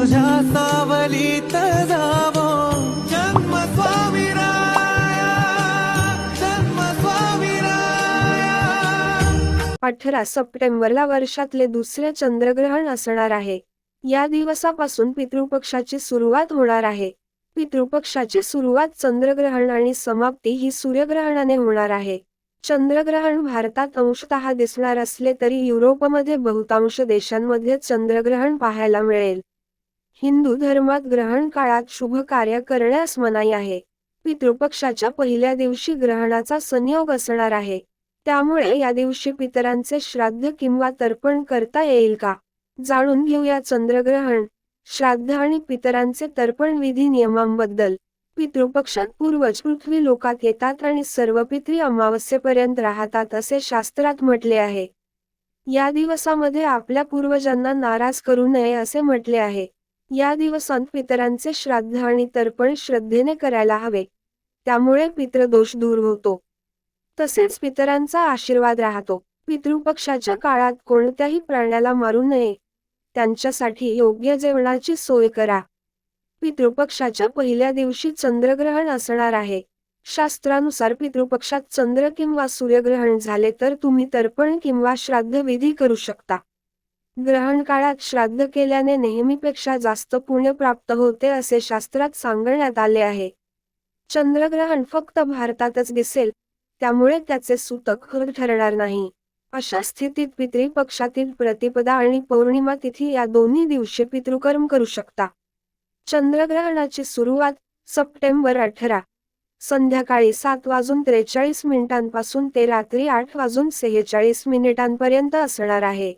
तुझ्या सावलीत जावो. जन्म स्वामी अठरा सप्टेंबरला वर्षातले दुसरे चंद्रग्रहण असणार आहे. या दिवसापासून पितृपक्षाची सुरुवात होणार आहे. पितृपक्षाची सुरुवात चंद्रग्रहण आणि समाप्ती ही सूर्यग्रहणाने होणार आहे. चंद्रग्रहण भारतात अंशतः दिसणार असले तरी युरोपमध्ये बहुतांश देशांमध्ये चंद्रग्रहण पाहायला मिळेल. हिंदू धर्मात ग्रहण काळात शुभ कार्य करण्यास मनाई आहे. पितृपक्षाच्या पहिल्या दिवशी ग्रहणाचा संयोग असणार आहे. त्यामुळे या दिवशी पितरांचे श्राद्ध किंवा तर्पण करता येईल का? जाणून घेऊया चंद्रग्रहण. श्राद्ध आणि पितरांचे तर्पण विधी नियमांबद्दल. पितृपक्षात पूर्वज पृथ्वी लोकात येतात आणि सर्व पितरी अमावस्येपर्यंत राहतात असे शास्त्रात म्हटले आहे. या दिवसामध्ये आपल्या पूर्वजांना नाराज करू नये असे म्हटले आहे. या दिवसांत पितरांचे श्राद्ध आणि तर्पण श्रद्धेने करायला हवे. त्यामुळे पितृदोष दूर होतो. तसेच पितरांचा आशीर्वाद राहतो. पितृपक्षाच्या काळात कोणत्याही प्राण्याला मारू नये. त्यांच्यासाठी योग्य जेवणाची सोय करा. पितृपक्षाच्या पहिल्या दिवशी चंद्रग्रहण असणार आहे. शास्त्रानुसार पितृपक्षात चंद्र किंवा सूर्यग्रहण झाले तर तुम्ही तर्पण किंवा श्राद्ध विधी करू शकता. ग्रहण काळात श्राद्ध केल्याने नेहमीपेक्षा जास्त पुण्य प्राप्त होते असे शास्त्रात सांगण्यात आले आहे. चंद्रग्रहण फक्त भारतातच दिसेल त्यामुळे त्याचे सूतक खर ठरणार नाही. अशा स्थितीत पितृ पक्षातील प्रतिपदा आणि पौर्णिमा तिथी या दोन्ही दिवशी पितृकर्म करू शकता. चंद्रग्रहणाची सुरुवात सप्टेंबर अठरा संध्याकाळी सात वाजून त्रेचाळीस मिनिटांपासून ते रात्री आठ वाजून सेहेचाळीस मिनिटांपर्यंत असणार आहे.